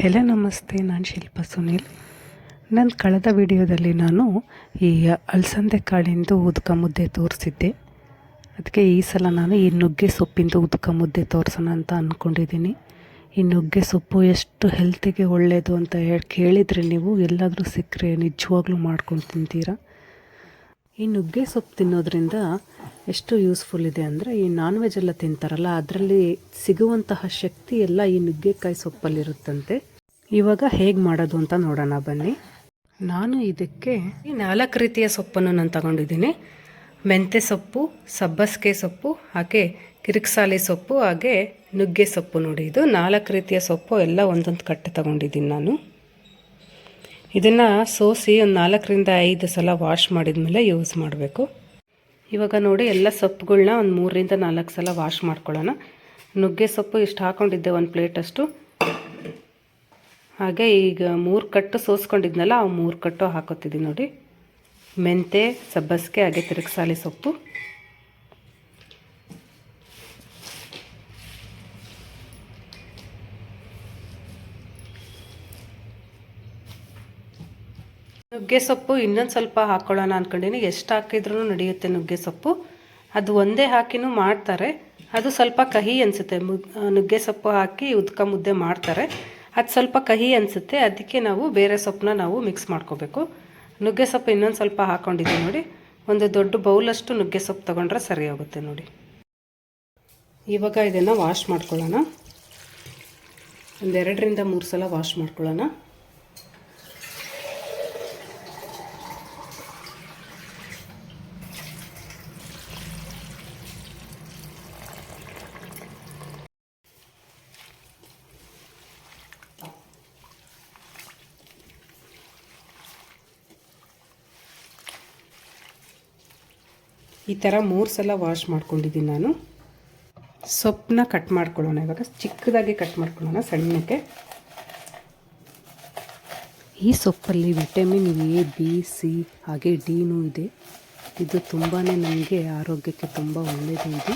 Hello, ನಮಸ್ತೆ. ನಾನು ಶಿಲ್ಪ ಸುನೀಲ್. ನನ್ನ ಕಳೆದ ವಿಡಿಯೋದಲ್ಲಿ ನಾನು ಈ ಅಲಸಂದೆ ಕಾಳಿಂದು ಉದ್ಕ ಮುದ್ದೆ ತೋರಿಸಿದ್ದೆ. ಅದಕ್ಕೆ ಈ ಸಲ ನಾನು ಈ ನುಗ್ಗೆ ಸೊಪ್ಪಿಂದು ಉದ್ಕ ಮುದ್ದೆ ತೋರಿಸೋಣ ಅಂತ ಅಂದ್ಕೊಂಡಿದ್ದೀನಿ ಈ ನುಗ್ಗೆ ಸೊಪ್ಪು ಎಷ್ಟು ಹೆಲ್ತಿಗೆ ಒಳ್ಳೆಯದು ಅಂತ ಹೇಳಿ, ಕೇಳಿದರೆ ನೀವು ಎಲ್ಲಾದರೂ ಸಿಕ್ಕರೆ ನಿಜವಾಗ್ಲೂ ಮಾಡ್ಕೊಂಡು ತಿಂತೀರಾ? ಈ ನುಗ್ಗೆ ಸೊಪ್ಪು ತಿನ್ನೋದ್ರಿಂದ ಎಷ್ಟು ಯೂಸ್ಫುಲ್ ಇದೆ ಅಂದರೆ ಈ ನಾನ್ ವೆಜ್ ಎಲ್ಲ ತಿಂತಾರಲ್ಲ, ಅದರಲ್ಲಿ ಸಿಗುವಂತಹ ಶಕ್ತಿ ಎಲ್ಲ ಈ ನುಗ್ಗೆಕಾಯಿ ಸೊಪ್ಪಲ್ಲಿರುತ್ತಂತೆ. ಇವಾಗ ಹೇಗೆ ಮಾಡೋದು ಅಂತ ನೋಡೋಣ, ಬನ್ನಿ. ನಾನು ಇದಕ್ಕೆ ಈ ನಾಲ್ಕು ರೀತಿಯ ಸೊಪ್ಪನ್ನು ನಾನು ತಗೊಂಡಿದ್ದೀನಿ. ಮೆಂತ್ಯ ಸೊಪ್ಪು, ಸಬ್ಬಸ್ಗೆ ಸೊಪ್ಪು, ಹಾಗೆ ಕಿರಿಕ್ಸಾಲೆ ಸೊಪ್ಪು, ಹಾಗೆ ನುಗ್ಗೆ ಸೊಪ್ಪು ನೋಡಿ. ಇದು ನಾಲ್ಕು ರೀತಿಯ ಸೊಪ್ಪು ಎಲ್ಲ ಒಂದೊಂದು ಕಟ್ಟೆ ತಗೊಂಡಿದ್ದೀನಿ ನಾನು. ಇದನ್ನು ಸೋಸಿ ಒಂದು ನಾಲ್ಕರಿಂದ ಐದು ಸಲ ವಾಶ್ ಮಾಡಿದ ಮೇಲೆ ಯೂಸ್ ಮಾಡಬೇಕು. ಇವಾಗ ನೋಡಿ ಎಲ್ಲ ಸೊಪ್ಪುಗಳನ್ನ ಒಂದು ಮೂರರಿಂದ ನಾಲ್ಕು ಸಲ ವಾಶ್ ಮಾಡ್ಕೊಳ್ಳೋಣ. ನುಗ್ಗೆ ಸೊಪ್ಪು ಇಷ್ಟು ಹಾಕ್ಕೊಂಡಿದ್ದೆ ಒಂದು ಪ್ಲೇಟಷ್ಟು ಹಾಗೆ ಈಗ ಮೂರು ಕಟ್ಟು ಸೋಸ್ಕೊಂಡಿದ್ನಲ್ಲ, ಆ ಮೂರು ಕಟ್ಟು ಹಾಕೋತಿದ್ದೀನಿ ನೋಡಿ. ಮೆಂತೆ, ಸಬ್ಬಸಿಗೆ, ಹಾಗೆ ತಿರುಗ್ಸಾಲಿ ಸೊಪ್ಪು. ನುಗ್ಗೆ ಸೊಪ್ಪು ಇನ್ನೊಂದು ಸ್ವಲ್ಪ ಹಾಕ್ಕೊಳ್ಳೋಣ ಅಂದ್ಕೊಂಡಿನಿ ಎಷ್ಟು ಹಾಕಿದ್ರೂ ನಡೆಯುತ್ತೆ ನುಗ್ಗೆ ಸೊಪ್ಪು. ಅದು ಒಂದೇ ಹಾಕಿನೂ ಮಾಡ್ತಾರೆ. ಅದು ಸ್ವಲ್ಪ ಕಹಿ ಅನಿಸುತ್ತೆ. ನುಗ್ಗೆ ಸೊಪ್ಪು ಹಾಕಿ ಉದ್ಕ ಮುದ್ದೆ ಮಾಡ್ತಾರೆ. ಅದು ಸ್ವಲ್ಪ ಕಹಿ ಅನಿಸುತ್ತೆ. ಅದಕ್ಕೆ ನಾವು ಬೇರೆ ಸೊಪ್ಪನ್ನ ನಾವು ಮಿಕ್ಸ್ ಮಾಡ್ಕೋಬೇಕು. ನುಗ್ಗೆ ಸೊಪ್ಪು ಇನ್ನೊಂದು ಸ್ವಲ್ಪ ಹಾಕ್ಕೊಂಡಿದ್ದೀವಿ ನೋಡಿ. ಒಂದು ದೊಡ್ಡ ಬೌಲಷ್ಟು ನುಗ್ಗೆ ಸೊಪ್ಪು ತೊಗೊಂಡ್ರೆ ಸರಿ ಹೋಗುತ್ತೆ ನೋಡಿ. ಇವಾಗ ಇದನ್ನು ವಾಶ್ ಮಾಡ್ಕೊಳ್ಳೋಣ. ಒಂದೆರಡರಿಂದ ಮೂರು ಸಲ ವಾಶ್ ಮಾಡ್ಕೊಳ್ಳೋಣ. ಈ ಥರ ಮೂರು ಸಲ ವಾಶ್ ಮಾಡ್ಕೊಂಡಿದ್ದೀನಿ ನಾನು. ಸೊಪ್ಪನ್ನ ಕಟ್ ಮಾಡ್ಕೊಳ್ಳೋಣ. ಇವಾಗ ಚಿಕ್ಕದಾಗಿ ಕಟ್ ಮಾಡ್ಕೊಳ್ಳೋಣ ಸಣ್ಣಕ್ಕೆ. ಈ ಸೊಪ್ಪಲ್ಲಿ ವಿಟಮಿನ್ ಎ, ಬಿ, ಸಿ, ಹಾಗೆ ಡಿನೂ ಇದೆ. ಇದು ತುಂಬಾ ನಮಗೆ ಆರೋಗ್ಯಕ್ಕೆ ತುಂಬ ಒಳ್ಳೆಯದು ಇದು.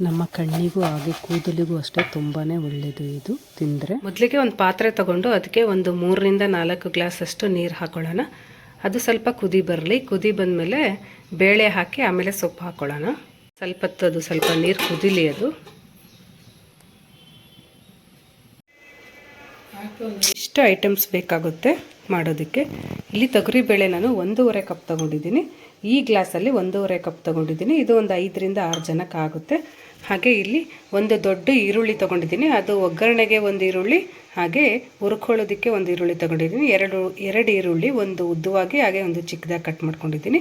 ನಮ್ಮ ಕಣ್ಣಿಗೂ ಹಾಗೆ ಕೂದಲಿಗೂ ಅಷ್ಟೇ ತುಂಬಾ ಒಳ್ಳೆಯದು ಇದು ತಿಂದರೆ. ಮೊದಲಿಗೆ ಒಂದು ಪಾತ್ರೆ ತಗೊಂಡು ಅದಕ್ಕೆ ಒಂದು ಮೂರರಿಂದ ನಾಲ್ಕು ಗ್ಲಾಸ್ ಅಷ್ಟು ನೀರು ಹಾಕೊಳ್ಳೋಣ. ಅದು ಸ್ವಲ್ಪ ಕುದಿ ಬರಲಿ, ಕುದಿ ಬಂದಮೇಲೆ ಬೇಳೆ ಹಾಕಿ ಆಮೇಲೆ ಸೊಪ್ಪು ಹಾಕ್ಕೊಳ್ಳೋಣ ಸ್ವಲ್ಪ ಅದು ಸ್ವಲ್ಪ ನೀರು ಕುದಿಲಿ ಅದು. ಇಷ್ಟು ಐಟಮ್ಸ್ ಬೇಕಾಗುತ್ತೆ ಮಾಡೋದಕ್ಕೆ. ಇಲ್ಲಿ ತೊಗರಿ ಬೇಳೆ ನಾನು ಒಂದೂವರೆ ಕಪ್ ತಗೊಂಡಿದ್ದೀನಿ. ಈ ಗ್ಲಾಸಲ್ಲಿ ಒಂದೂವರೆ ಕಪ್ ತಗೊಂಡಿದ್ದೀನಿ. ಇದು ಒಂದು ಐದರಿಂದ ಆರು ಜನಕ್ಕೆ ಆಗುತ್ತೆ. ಹಾಗೆ ಇಲ್ಲಿ ಒಂದು ದೊಡ್ಡ ಈರುಳ್ಳಿ ತೊಗೊಂಡಿದ್ದೀನಿ. ಅದು ಒಗ್ಗರಣೆಗೆ ಒಂದು ಈರುಳ್ಳಿ, ಹಾಗೆ ಹುರ್ಕೊಳ್ಳೋದಕ್ಕೆ ಒಂದು ಈರುಳ್ಳಿ ತಗೊಂಡಿದ್ದೀನಿ. ಎರಡು ಎರಡು ಈರುಳ್ಳಿ ಒಂದು ಉದ್ದವಾಗಿ, ಹಾಗೆ ಒಂದು ಚಿಕ್ಕದಾಗಿ ಕಟ್ ಮಾಡ್ಕೊಂಡಿದ್ದೀನಿ.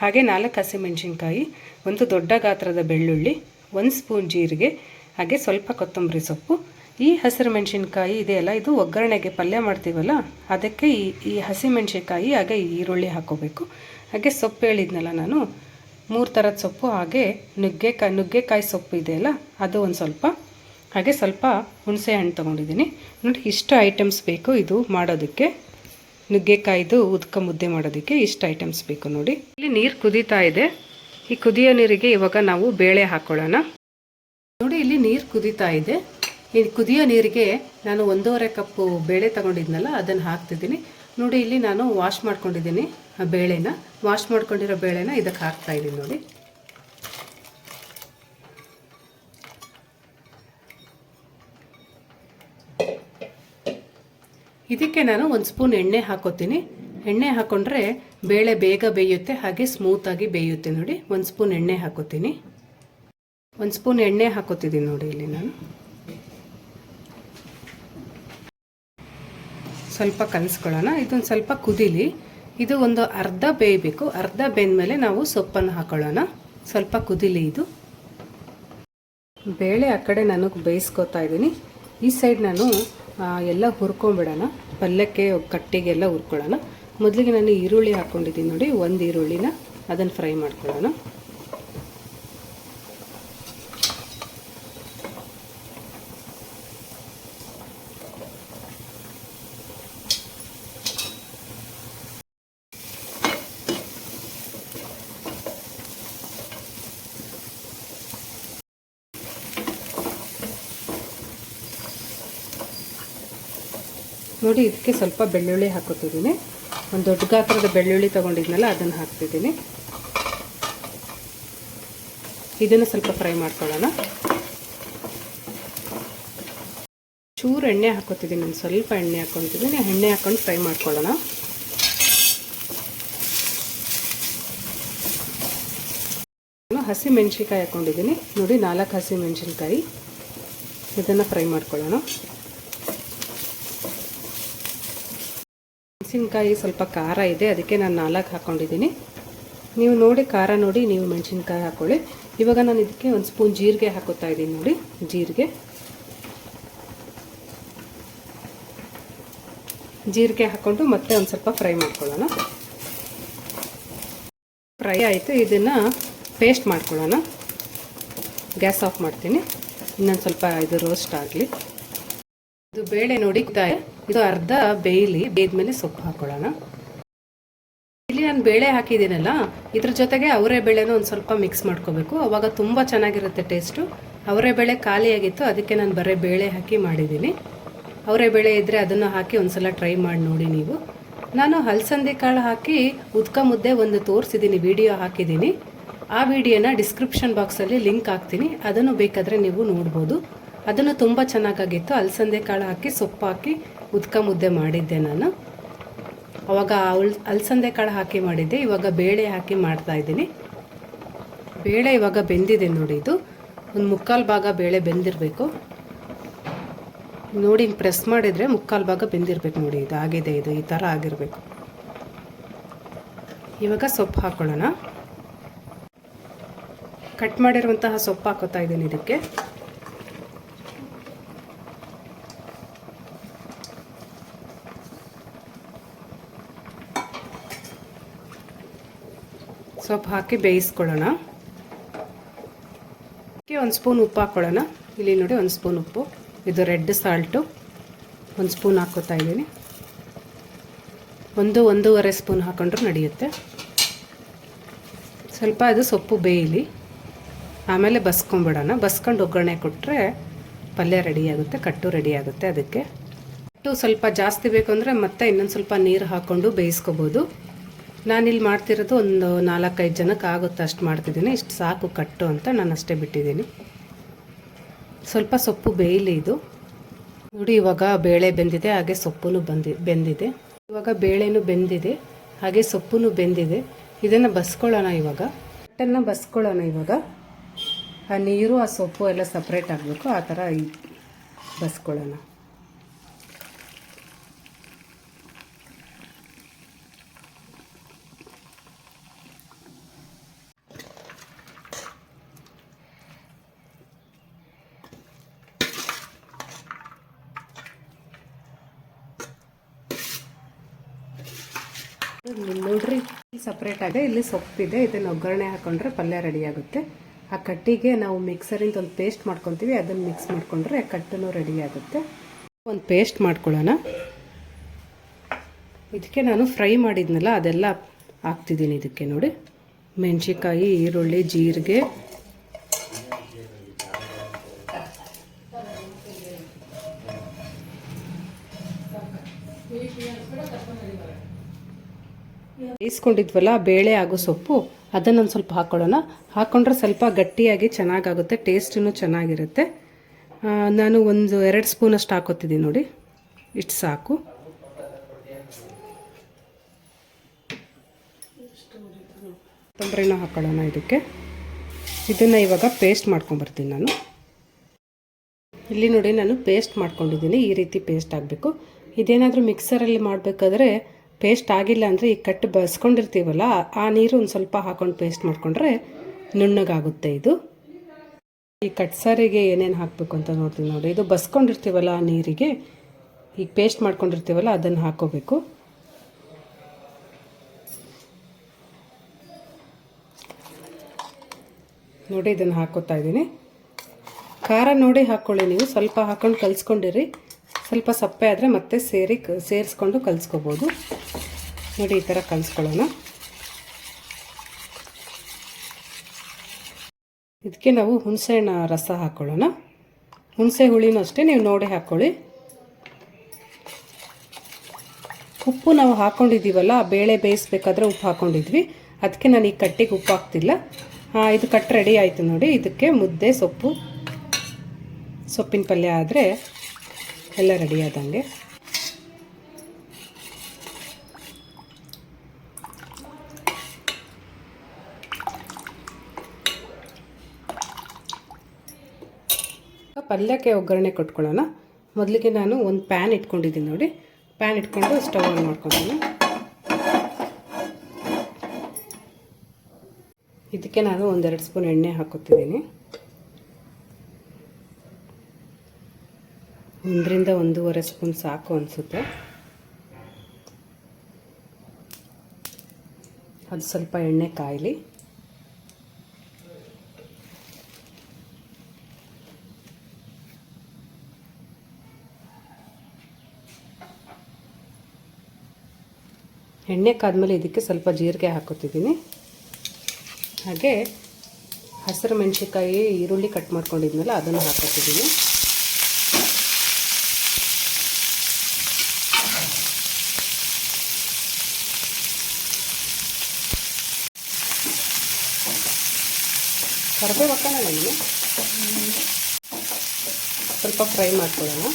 ಹಾಗೆ ನಾಲ್ಕು ಹಸಿಮೆಣಸಿನ್ಕಾಯಿ, ಒಂದು ದೊಡ್ಡ ಗಾತ್ರದ ಬೆಳ್ಳುಳ್ಳಿ, ಒಂದು ಸ್ಪೂನ್ ಜೀರಿಗೆ, ಹಾಗೆ ಸ್ವಲ್ಪ ಕೊತ್ತಂಬರಿ ಸೊಪ್ಪು. ಈ ಹಸಿರು ಮೆಣಸಿನ್ಕಾಯಿ ಇದೆಯಲ್ಲ ಇದು ಒಗ್ಗರಣೆಗೆ ಪಲ್ಯ ಮಾಡ್ತೀವಲ್ಲ, ಅದಕ್ಕೆ ಈ ಈ ಹಸಿಮೆಣಸಿನ್ಕಾಯಿ, ಹಾಗೆ ಈರುಳ್ಳಿ ಹಾಕೋಬೇಕು ಹಾಗೆ ಸೊಪ್ಪು ಹೇಳಿದ್ನಲ್ಲ ನಾನು ಮೂರು ಥರದ ಸೊಪ್ಪು, ಹಾಗೆ ನುಗ್ಗೆಕಾಯಿ ನುಗ್ಗೆಕಾಯಿ ಸೊಪ್ಪು ಇದೆಯಲ್ಲ ಅದು ಒಂದು ಸ್ವಲ್ಪ. ಹಾಗೆ ಸ್ವಲ್ಪ ಹುಣಸೆ ಹಣ್ಣು ತೊಗೊಂಡಿದ್ದೀನಿ ನೋಡಿ, ಇಷ್ಟು ಐಟಮ್ಸ್ ಬೇಕು ಇದು ಮಾಡೋದಕ್ಕೆ. ನುಗ್ಗೆಕಾಯ್ದು ಉದ್ಕ ಮುದ್ದೆ ಮಾಡೋದಕ್ಕೆ ಇಷ್ಟು ಐಟಮ್ಸ್ ಬೇಕು ನೋಡಿ. ಇಲ್ಲಿ ನೀರು ಕುದೀತಾ ಇದೆ. ಈ ಕುದಿಯೋ ನೀರಿಗೆ ಇವಾಗ ನಾವು ಬೇಳೆ ಹಾಕೊಳ್ಳೋಣ. ನೋಡಿ, ಇಲ್ಲಿ ನೀರು ಕುದೀತಾ ಇದೆ. ಈ ಕುದಿಯೋ ನೀರಿಗೆ ನಾನು ಒಂದೂವರೆ ಕಪ್ಪು ಬೇಳೆ ತಗೊಂಡಿದ್ನಲ್ಲ, ಅದನ್ನು ಹಾಕ್ತಿದ್ದೀನಿ. ನೋಡಿ, ಇಲ್ಲಿ ನಾನು ವಾಶ್ ಮಾಡ್ಕೊಂಡಿದ್ದೀನಿ. ಬೇಳೆನ ವಾಶ್ ಮಾಡ್ಕೊಂಡಿರೋ ಬೇಳೆನ ಇದಕ್ಕೆ ಹಾಕ್ತಾ ಇದ್ದೀನಿ ನೋಡಿ. ಇದಕ್ಕೆ ನಾನು ಒಂದು ಸ್ಪೂನ್ ಎಣ್ಣೆ ಹಾಕೋತೀನಿ. ಎಣ್ಣೆ ಹಾಕೊಂಡ್ರೆ ಬೇಳೆ ಬೇಗ ಬೇಯುತ್ತೆ, ಹಾಗೆ ಸ್ಮೂತಾಗಿ ಬೇಯುತ್ತೆ ನೋಡಿ. ಒಂದು ಸ್ಪೂನ್ ಎಣ್ಣೆ ಹಾಕೋತೀನಿ. ಒಂದು ಸ್ಪೂನ್ ಎಣ್ಣೆ ಹಾಕೋತಿದ್ದೀನಿ ನೋಡಿ ಇಲ್ಲಿ ನಾನು. ಸ್ವಲ್ಪ ಕಲಿಸ್ಕೊಳ್ಳೋಣ. ಇದೊಂದು ಸ್ವಲ್ಪ ಕುದೀಲಿ. ಇದು ಒಂದು ಅರ್ಧ ಬೇಯಬೇಕು. ಅರ್ಧ ಬೇಯ್ದಮೇಲೆ ನಾವು ಸೊಪ್ಪನ್ನು ಹಾಕೊಳ್ಳೋಣ. ಸ್ವಲ್ಪ ಕುದಿಲಿ ಇದು. ಬೇಳೆ ಆ ಕಡೆ ನಾನು ಬೇಯಿಸ್ಕೊತಾ ಇದ್ದೀನಿ. ಈ ಸೈಡ್ ನಾನು ಎಲ್ಲ ಹುರ್ಕೊಂಬಿಡೋಣ. ಪಲ್ಯಕ್ಕೆ ಕಟ್ಟಿಗೆಲ್ಲ ಹುರ್ಕೊಳ್ಳೋಣ. ಮೊದಲಿಗೆ ನಾನು ಈರುಳ್ಳಿ ಹಾಕ್ಕೊಂಡಿದ್ದೀನಿ ನೋಡಿ, ಒಂದು ಈರುಳ್ಳಿನ. ಅದನ್ನು ಫ್ರೈ ಮಾಡ್ಕೊಳ್ಳೋಣ. ನೋಡಿ, ಇದಕ್ಕೆ ಸ್ವಲ್ಪ ಬೆಳ್ಳುಳ್ಳಿ ಹಾಕೋತಿದ್ದೀನಿ ಒಂದು ದೊಡ್ಡ ಗಾತ್ರದ ಬೆಳ್ಳುಳ್ಳಿ ತೊಗೊಂಡಿದ್ನಲ್ಲ, ಅದನ್ನು ಹಾಕ್ತಿದ್ದೀನಿ. ಇದನ್ನು ಸ್ವಲ್ಪ ಫ್ರೈ ಮಾಡ್ಕೊಳ್ಳೋಣ. ಚೂರು ಎಣ್ಣೆ ಹಾಕೋತಿದ್ದೀನಿ ನಾನು ಸ್ವಲ್ಪ ಎಣ್ಣೆ ಹಾಕೊತಿದ್ದೀನಿ ಎಣ್ಣೆ ಹಾಕ್ಕೊಂಡು ಫ್ರೈ ಮಾಡ್ಕೊಳ್ಳೋಣ. ಹಸಿ ಮೆಣಸಿನ್ಕಾಯಿ ಹಾಕ್ಕೊಂಡಿದ್ದೀನಿ ನೋಡಿ, ನಾಲ್ಕು ಹಸಿ ಮೆಣಸಿನ್ಕಾಯಿ ಇದನ್ನು ಫ್ರೈ ಮಾಡ್ಕೊಳ್ಳೋಣ. ಮೆಣಸಿನ್ಕಾಯಿ ಸ್ವಲ್ಪ ಖಾರ ಇದೆ, ಅದಕ್ಕೆ ನಾನು ನಾಲ್ಕು ಹಾಕ್ಕೊಂಡಿದ್ದೀನಿ ನೀವು ನೋಡಿ, ಖಾರ ನೋಡಿ, ನೀವು ಮೆಣಸಿನ್ಕಾಯಿ ಹಾಕ್ಕೊಳ್ಳಿ ಇವಾಗ ನಾನು ಇದಕ್ಕೆ ಒಂದು ಸ್ಪೂನ್ ಜೀರಿಗೆ ಹಾಕೋತಾ ಇದ್ದೀನಿ ನೋಡಿ, ಜೀರಿಗೆ. ಜೀರಿಗೆ ಹಾಕ್ಕೊಂಡು ಮತ್ತೆ ಒಂದು ಸ್ವಲ್ಪ ಫ್ರೈ ಮಾಡ್ಕೊಳ್ಳೋಣ. ಫ್ರೈ ಆಯಿತು, ಇದನ್ನು ಪೇಸ್ಟ್ ಮಾಡ್ಕೊಳ್ಳೋಣ. ಗ್ಯಾಸ್ ಆಫ್ ಮಾಡ್ತೀನಿ. ಇನ್ನೊಂದು ಸ್ವಲ್ಪ ಇದು ರೋಸ್ಟ್ ಆಗಲಿ. ಇದು ಬೇಳೆ ನೋಡಿ ಇದು ಅರ್ಧ ಬೇಯಲಿ ಬೇಯ್ದ್ಮೇಲೆ ಸೊಪ್ಪು ಹಾಕೊಳ್ಳೋಣ. ಇಲ್ಲಿ ನಾನು ಬೇಳೆ ಹಾಕಿದ್ದೀನಲ್ಲ, ಇದ್ರ ಜೊತೆಗೆ ಅವರೆ ಬೇಳೆನೂ ಒಂದು ಸ್ವಲ್ಪ ಮಿಕ್ಸ್ ಮಾಡ್ಕೋಬೇಕು. ಅವಾಗ ತುಂಬ ಚೆನ್ನಾಗಿರುತ್ತೆ ಟೇಸ್ಟು ಅವರೆ ಬೇಳೆ ಖಾಲಿಯಾಗಿತ್ತು, ಅದಕ್ಕೆ ನಾನು ಬರೀ ಬೇಳೆ ಹಾಕಿ ಮಾಡಿದ್ದೀನಿ. ಅವರೆ ಬೇಳೆ ಇದ್ದರೆ ಅದನ್ನು ಹಾಕಿ ಒಂದ್ಸಲ ಟ್ರೈ ಮಾಡಿ ನೋಡಿ ನೀವು. ನಾನು ಹಲಸಂದಿ ಕಾಳು ಹಾಕಿ ಉದ್ಕ ಮುದ್ದೆ ಒಂದು ತೋರಿಸಿದ್ದೀನಿ ವಿಡಿಯೋ ಹಾಕಿದ್ದೀನಿ. ಆ ವಿಡಿಯೋನ ಡಿಸ್ಕ್ರಿಪ್ಷನ್ ಬಾಕ್ಸಲ್ಲಿ ಲಿಂಕ್ ಹಾಕ್ತೀನಿ. ಅದನ್ನು ಬೇಕಾದರೆ ನೀವು ನೋಡ್ಬೋದು. ಅದನ್ನು ತುಂಬ ಚೆನ್ನಾಗಾಗಿತ್ತು. ಅಲಸಂದೆ ಕಾಳು ಹಾಕಿ ಸೊಪ್ಪು ಹಾಕಿ ಉದ್ಕ ಮುದ್ದೆ ಮಾಡಿದ್ದೆ ನಾನು. ಅವಾಗ ಅಲ್ ಅಲಸಂದೆ ಕಾಳು ಹಾಕಿ ಮಾಡಿದ್ದೆ, ಇವಾಗ ಬೇಳೆ ಹಾಕಿ ಮಾಡ್ತಾ ಇದ್ದೀನಿ. ಬೇಳೆ ಇವಾಗ ಬೆಂದಿದೆ ನೋಡಿ ಇದು. ಒಂದು ಮುಕ್ಕಾಲು ಭಾಗ ಬೇಳೆ ಬೆಂದಿರಬೇಕು. ನೋಡಿ ಹಿಂಗೆ ಪ್ರೆಸ್ ಮಾಡಿದರೆ ಮುಕ್ಕಾಲು ಭಾಗ ಬೆಂದಿರಬೇಕು ನೋಡಿ, ಇದು ಆಗಿದೆ ಇದು, ಈ ಥರ ಆಗಿರಬೇಕು. ಇವಾಗ ಸೊಪ್ಪು ಹಾಕೊಳ್ಳೋಣ. ಕಟ್ ಮಾಡಿರುವಂತಹ ಸೊಪ್ಪು ಹಾಕೋತಾ ಇದ್ದೀನಿ ಇದಕ್ಕೆ. ಸೊಪ್ಪು ಹಾಕಿ ಬೇಯಿಸ್ಕೊಳ್ಳೋಣ. ಒಂದು ಸ್ಪೂನ್ ಉಪ್ಪು ಹಾಕ್ಕೊಳ್ಳೋಣ ಇಲ್ಲಿ ನೋಡಿ ಒಂದು ಸ್ಪೂನ್ ಉಪ್ಪು. ಇದು ರೆಡ್ ಸಾಲ್ಟು. ಒಂದು ಸ್ಪೂನ್ ಹಾಕೋತಾ ಇದ್ದೀನಿ. ಒಂದು ಒಂದೂವರೆ ಸ್ಪೂನ್ ಹಾಕೊಂಡ್ರೂ ನಡೆಯುತ್ತೆ. ಸ್ವಲ್ಪ ಅದು ಸೊಪ್ಪು ಬೇಯಲಿ. ಆಮೇಲೆ ಬಸ್ಕೊಂಬಿಡೋಣ. ಬಸ್ಕೊಂಡು ಒಗ್ಗರಣೆ ಕೊಟ್ಟರೆ ಪಲ್ಯ ರೆಡಿಯಾಗುತ್ತೆ ಕಟ್ಟು ರೆಡಿಯಾಗುತ್ತೆ ಅದಕ್ಕೆ. ಕಟ್ಟು ಸ್ವಲ್ಪ ಜಾಸ್ತಿ ಬೇಕು ಅಂದರೆ ಮತ್ತೆ ಇನ್ನೊಂದು ಸ್ವಲ್ಪ ನೀರು ಹಾಕ್ಕೊಂಡು ಬೇಯಿಸ್ಕೋಬೋದು. ನಾನಿಲ್ಲಿ ಮಾಡ್ತಿರೋದು ಒಂದು ನಾಲ್ಕೈದು ಜನಕ್ಕೆ ಆಗುತ್ತೆ, ಅಷ್ಟು ಮಾಡ್ತಿದ್ದೀನಿ. ಇಷ್ಟು ಸಾಕು, ಕಟ್ಟು ಅಂತ ನಾನು ಅಷ್ಟೇ ಬಿಟ್ಟಿದ್ದೀನಿ. ಸ್ವಲ್ಪ ಸೊಪ್ಪು ಬೇಯಲಿ ಇದು. ನೋಡಿ, ಇವಾಗ ಬೇಳೆ ಬೆಂದಿದೆ, ಹಾಗೆ ಸೊಪ್ಪು ಬಂದಿ, ಬೆಂದಿದೆ. ಇವಾಗ ಬೇಳೆನೂ ಬೆಂದಿದೆ, ಹಾಗೆ ಸೊಪ್ಪು ಬೆಂದಿದೆ. ಇದನ್ನು ಬಸ್ಕೊಳ್ಳೋಣ ಇವಾಗ. ಕಟ್ಟನ್ನು ಬಸ್ಕೊಳ್ಳೋಣ ಇವಾಗ. ಆ ನೀರು, ಆ ಸೊಪ್ಪು ಎಲ್ಲ ಸಪ್ರೇಟ್ ಆಗಬೇಕು. ಆ ಥರ ಬಸ್ಕೊಳ್ಳೋಣ. ನೋಡ್ರಿ ಸಪ್ರೇಟ್ ಆಗಿದೆ. ಇಲ್ಲಿ ಸೊಪ್ಪಿದೆ, ಇದನ್ನು ಒಗ್ಗರಣೆ ಹಾಕೊಂಡ್ರೆ ಪಲ್ಯ ರೆಡಿ ಆಗುತ್ತೆ. ಆ ಕಟ್ಟಿಗೆ ನಾವು ಮಿಕ್ಸರಿಂದ ಒಂದು ಪೇಸ್ಟ್ ಮಾಡ್ಕೊತೀವಿ, ಅದನ್ನು ಮಿಕ್ಸ್ ಮಾಡಿಕೊಂಡ್ರೆ ಕಟ್ಟನು ರೆಡಿ ಆಗುತ್ತೆ. ಒಂದು ಪೇಸ್ಟ್ ಮಾಡ್ಕೊಳ್ಳೋಣ. ಇದಕ್ಕೆ ನಾನು ಫ್ರೈ ಮಾಡಿದ್ನಲ್ಲ, ಅದೆಲ್ಲ ಹಾಕ್ತಿದ್ದೀನಿ ಇದಕ್ಕೆ ನೋಡಿ. ಮೆಣಸಿಕಾಯಿ ಈರುಳ್ಳಿ, ಜೀರಿಗೆ. ಬೇಯಿಸ್ಕೊಂಡಿದ್ವಲ್ಲ, ಬೇಳೆ ಹಾಗೂ ಸೊಪ್ಪು, ಅದನ್ನೊಂದು ಸ್ವಲ್ಪ ಹಾಕ್ಕೊಳ್ಳೋಣ ಹಾಕ್ಕೊಂಡ್ರೆ ಸ್ವಲ್ಪ ಗಟ್ಟಿಯಾಗಿ ಚೆನ್ನಾಗಾಗುತ್ತೆ ಟೇಸ್ಟೂ ಚೆನ್ನಾಗಿರುತ್ತೆ. ನಾನು ಒಂದು ಎರಡು ಸ್ಪೂನಷ್ಟು ಹಾಕೋತಿದ್ದೀನಿ ನೋಡಿ. ಇಷ್ಟು ಸಾಕು. ಕೊತ್ತಂಬರಿನ ಹಾಕೊಳ್ಳೋಣ ಇದಕ್ಕೆ. ಇದನ್ನು ಇವಾಗ ಪೇಸ್ಟ್ ಮಾಡ್ಕೊಂಬರ್ತೀನಿ ನಾನು. ಇಲ್ಲಿ ನೋಡಿ ನಾನು ಪೇಸ್ಟ್ ಮಾಡ್ಕೊಂಡಿದ್ದೀನಿ, ಈ ರೀತಿ ಪೇಸ್ಟ್ ಆಗಬೇಕು. ಇದೇನಾದರೂ ಮಿಕ್ಸರಲ್ಲಿ ಮಾಡಬೇಕಾದ್ರೆ ಪೇಸ್ಟ್ ಆಗಿಲ್ಲ ಅಂದರೆ ಈ ಕಟ್ಟು ಬಸ್ಕೊಂಡಿರ್ತೀವಲ್ಲ, ಆ ನೀರು ಒಂದು ಸ್ವಲ್ಪ ಹಾಕೊಂಡು ಪೇಸ್ಟ್ ಮಾಡಿಕೊಂಡ್ರೆ ನುಣ್ಣಗಾಗುತ್ತೆ ಇದು. ಈ ಕಟ್ಸಾರಿಗೆ ಏನೇನು ಹಾಕಬೇಕು ಅಂತ ನೋಡ್ತೀವಿ ನೋಡಿ. ಇದು ಬಸ್ಕೊಂಡಿರ್ತೀವಲ್ಲ ಆ ನೀರಿಗೆ, ಈಗ ಪೇಸ್ಟ್ ಮಾಡ್ಕೊಂಡಿರ್ತೀವಲ್ಲ ಅದನ್ನು ಹಾಕೋಬೇಕು. ನೋಡಿ, ಇದನ್ನು ಹಾಕೋತಾ ಇದ್ದೀನಿ. ಖಾರ ನೋಡಿ ಹಾಕ್ಕೊಳ್ಳಿ ನೀವು. ಸ್ವಲ್ಪ ಹಾಕೊಂಡು ಕಲಿಸ್ಕೊಂಡಿರಿ. ಸ್ವಲ್ಪ ಸಪ್ಪೆ ಆದರೆ ಮತ್ತೆ ಸೇರಿ ಸೇರಿಸ್ಕೊಂಡು ಕಲಿಸ್ಕೋಬೋದು. ನೋಡಿ ಈ ಥರ ಕಲಿಸ್ಕೊಳ್ಳೋಣ. ಇದಕ್ಕೆ ನಾವು ಹುಣಸೆಹಣ್ಣು ರಸ ಹಾಕ್ಕೊಳ್ಳೋಣ ಹುಣಸೆ ಹುಳಿನೂ ಅಷ್ಟೇ ನೀವು ನೋಡಿ ಹಾಕ್ಕೊಳ್ಳಿ ಉಪ್ಪು ನಾವು ಹಾಕ್ಕೊಂಡಿದ್ದೀವಲ್ಲ ಬೇಳೆ ಬೇಯಿಸ್ಬೇಕಾದ್ರೆ ಉಪ್ಪು ಹಾಕ್ಕೊಂಡಿದ್ವಿ ಅದಕ್ಕೆ ನಾನು ಈ ಕಟ್ಟಿಗೆ ಉಪ್ಪು ಹಾಕ್ತಿಲ್ಲ. ಇದು ಕಟ್ ರೆಡಿ ಆಯಿತು ನೋಡಿ. ಇದಕ್ಕೆ ಮುದ್ದೆ ಸೊಪ್ಪು. ಸೊಪ್ಪಿನ ಪಲ್ಯ ಆದರೆ ಎಲ್ಲ ರೆಡಿ ಆದಂಗೆ. ಪಲ್ಯಕ್ಕೆ ಒಗ್ಗರಣೆ ಕೊಟ್ಕೊಳ್ಳೋಣ. ಮೊದಲಿಗೆ ನಾನು ಒಂದು ಪ್ಯಾನ್ ಇಟ್ಕೊಂಡಿದ್ದೀನಿ ನೋಡಿ. ಪ್ಯಾನ್ ಇಟ್ಕೊಂಡು ಸ್ಟವ್ ಆನ್ ಮಾಡ್ಕೊತೀನಿ. ಇದಕ್ಕೆ ನಾನು ಒಂದೆರಡು ಸ್ಪೂನ್ ಎಣ್ಣೆ ಹಾಕೋತಿದ್ದೀನಿ ಒಂದರಿಂದ ಒಂದೂವರೆ ಸ್ಪೂನ್ ಸಾಕು ಅನಿಸುತ್ತೆ. ಅದು ಸ್ವಲ್ಪ ಎಣ್ಣೆ ಕಾಯಲಿ. ಎಣ್ಣೆ ಕಾದ್ಮೇಲೆ ಇದಕ್ಕೆ ಸ್ವಲ್ಪ ಜೀರಿಗೆ ಹಾಕೋತಿದ್ದೀನಿ ಹಾಗೆ ಹಸಿರು ಮೆಣಸಿನ್ಕಾಯಿ ಈರುಳ್ಳಿ ಕಟ್ ಮಾಡ್ಕೊಂಡಿದ್ಮೇಲೆ ಅದನ್ನು ಹಾಕೋತಿದ್ದೀನಿ ಕರಿಬೇವು ಹಾಕೋಣ ನಮಗೆ ಸ್ವಲ್ಪ ಫ್ರೈ ಮಾಡ್ಕೊಳ್ಳೋಣ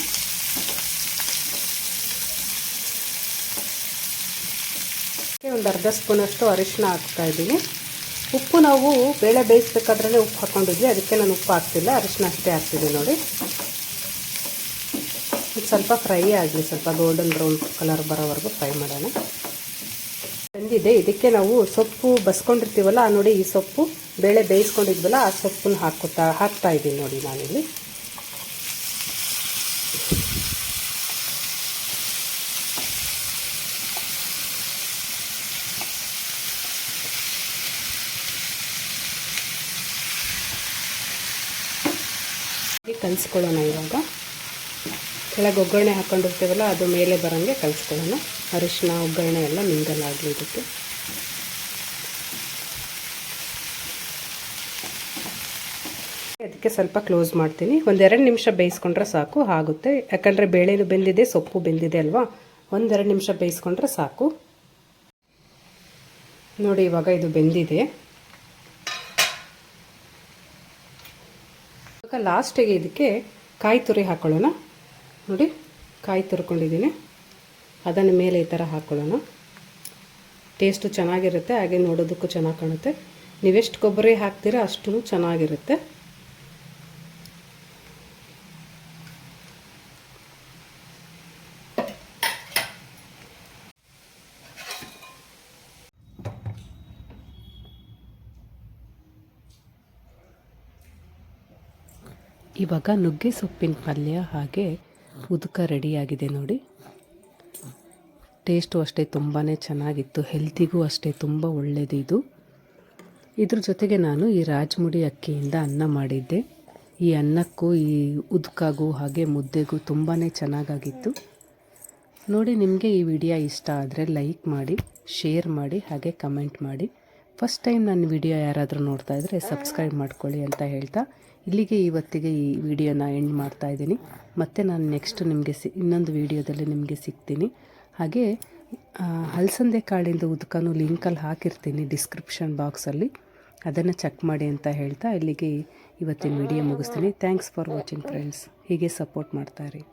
ಒಂದು ಅರ್ಧ ಸ್ಪೂನಷ್ಟು ಅರಿಶಿನ ಹಾಕ್ತಾ ಇದ್ದೀನಿ. ಉಪ್ಪು ನಾವು ಬೇಳೆ ಬೇಯಿಸ್ಬೇಕಾದ್ರೆ ಉಪ್ಪು ಹಾಕ್ಕೊಂಡಿದ್ವಿ ಅದಕ್ಕೆ ನಾನು ಉಪ್ಪು ಹಾಕ್ತಿಲ್ಲ. ಅರಿಶಿನ ಅಷ್ಟೇ ಹಾಕ್ತಿದ್ದೀನಿ ನೋಡಿ. ಸ್ವಲ್ಪ ಫ್ರೈ ಆಗಲಿ. ಸ್ವಲ್ಪ ಗೋಲ್ಡನ್ ಬ್ರೌನ್ ಕಲರ್ ಬರೋವರೆಗೂ ಫ್ರೈ ಮಾಡೋಣ. ಬಂದಿದೆ. ಇದಕ್ಕೆ ನಾವು ಸೊಪ್ಪು ಬಸ್ಕೊಂಡಿರ್ತೀವಲ್ಲ ನೋಡಿ ಈ ಸೊಪ್ಪು. ಬೇಳೆ ಬೇಯಿಸ್ಕೊಂಡಿದ್ವಲ್ಲ, ಆ ಸೊಪ್ಪನ್ನ ಹಾಕ್ಕೊತಾ, ಹಾಕ್ತಾ ಇದ್ದೀನಿ ನೋಡಿ ನಾನಿಲ್ಲಿ. ಕಲಿಸ್ಕೊಳ್ಳೋಣ ಇವಾಗ. ಕೆಳಗೆ ಒಗ್ಗರಣೆ ಹಾಕ್ಕೊಂಡಿರ್ತೀವಲ್ಲ ಅದು ಮೇಲೆ ಬರೋಂಗೆ ಕಲಿಸ್ಕೊಳ್ಳೋಣ. ಅರಿಶಿನ, ಒಗ್ಗರಣೆ ಎಲ್ಲ ಮಿಂಗಲ್ ಆಗಲಿ ಇದಕ್ಕೆ ಅದಕ್ಕೆ ಸ್ವಲ್ಪ ಕ್ಲೋಸ್ ಮಾಡ್ತೀನಿ. ಒಂದೆರಡು ನಿಮಿಷ ಬೇಯಿಸ್ಕೊಂಡ್ರೆ ಸಾಕು, ಆಗುತ್ತೆ. ಯಾಕಂದರೆ ಬೇಳೆನೂ ಬೆಂದಿದೆ, ಸೊಪ್ಪು ಬೆಂದಿದೆ ಅಲ್ವಾ? ಒಂದೆರಡು ನಿಮಿಷ ಬೇಯಿಸ್ಕೊಂಡ್ರೆ ಸಾಕು. ನೋಡಿ, ಇವಾಗ ಇದು ಬೆಂದಿದೆ. ಇವಾಗ ಲಾಸ್ಟಿಗೆ ಇದಕ್ಕೆ ಕಾಯಿ ತುರಿ ಹಾಕ್ಕೊಳ್ಳೋಣ ನೋಡಿ, ಕಾಯಿ ತುರ್ಕೊಂಡಿದ್ದೀನಿ. ಅದನ್ನು ಮೇಲೆ ಈ ಥರ ಹಾಕೊಳ್ಳೋಣ. ಟೇಸ್ಟು ಚೆನ್ನಾಗಿರುತ್ತೆ, ಹಾಗೆ ನೋಡೋದಕ್ಕೂ ಚೆನ್ನಾಗಿ ಕಾಣುತ್ತೆ. ನೀವೆಷ್ಟು ಕೊಬ್ಬರಿ ಹಾಕ್ತೀರಾ ಅಷ್ಟು ಚೆನ್ನಾಗಿರುತ್ತೆ. ಇವಾಗ ನುಗ್ಗೆ ಸೊಪ್ಪಿನ ಪಲ್ಯ ಹಾಗೆ ಉದುಕ ರೆಡಿಯಾಗಿದೆ ನೋಡಿ. ಟೇಸ್ಟು ಅಷ್ಟೇ ತುಂಬಾ ಚೆನ್ನಾಗಿತ್ತು ಹೆಲ್ತಿಗೂ ಅಷ್ಟೇ ತುಂಬ ಒಳ್ಳೆಯದು ಇದು. ಇದ್ರ ಜೊತೆಗೆ ನಾನು ಈ ರಾಜ್ಮುಡಿ ಅಕ್ಕಿಯಿಂದ ಅನ್ನ ಮಾಡಿದ್ದೆ. ಈ ಅನ್ನಕ್ಕೂ, ಈ ಉದ್ಕಾಗೂ ಹಾಗೆ ಮುದ್ದೆಗೂ ತುಂಬಾ ಚೆನ್ನಾಗಾಗಿತ್ತು. ನೋಡಿ, ನಿಮಗೆ ಈ ವಿಡಿಯೋ ಇಷ್ಟ ಆದರೆ ಲೈಕ್ ಮಾಡಿ ಶೇರ್ ಮಾಡಿ, ಹಾಗೆ ಕಮೆಂಟ್ ಮಾಡಿ. ಫಸ್ಟ್ ಟೈಮ್ ನನ್ನ ವಿಡಿಯೋ ಯಾರಾದರೂ ನೋಡ್ತಾ ಇದ್ದರೆ ಸಬ್ಸ್ಕ್ರೈಬ್ ಮಾಡ್ಕೊಳ್ಳಿ ಅಂತ ಹೇಳ್ತಾ ಇಲ್ಲಿಗೆ ಇವತ್ತಿಗೆ ಈ ವಿಡಿಯೋನ ಎಂಡ್ ಮಾಡ್ತಾ ಇದ್ದೀನಿ. ಮತ್ತೆ ನಾನು ನೆಕ್ಸ್ಟ್ ನಿಮಗೆ ಸಿ, ಇನ್ನೊಂದು ವಿಡಿಯೋದಲ್ಲಿ ನಿಮಗೆ ಸಿಗ್ತೀನಿ. ಹಾಗೆ ಹಲಸಂದೆ ಕಾಳಿಂದ ಉದ್ಕನೂ ಲಿಂಕಲ್ಲಿ ಹಾಕಿರ್ತೀನಿ ಡಿಸ್ಕ್ರಿಪ್ಷನ್ ಬಾಕ್ಸಲ್ಲಿ ಅದನ್ನು ಚೆಕ್ ಮಾಡಿ ಅಂತ ಹೇಳ್ತಾ ಇಲ್ಲಿಗೆ ಇವತ್ತಿನ ವಿಡಿಯೋ ಮುಗಿಸ್ತೀನಿ. ಥ್ಯಾಂಕ್ಸ್ ಫಾರ್ ವಾಚಿಂಗ್ ಫ್ರೆಂಡ್ಸ್ ಹೀಗೆ ಸಪೋರ್ಟ್ ಮಾಡ್ತಾಯಿರಿ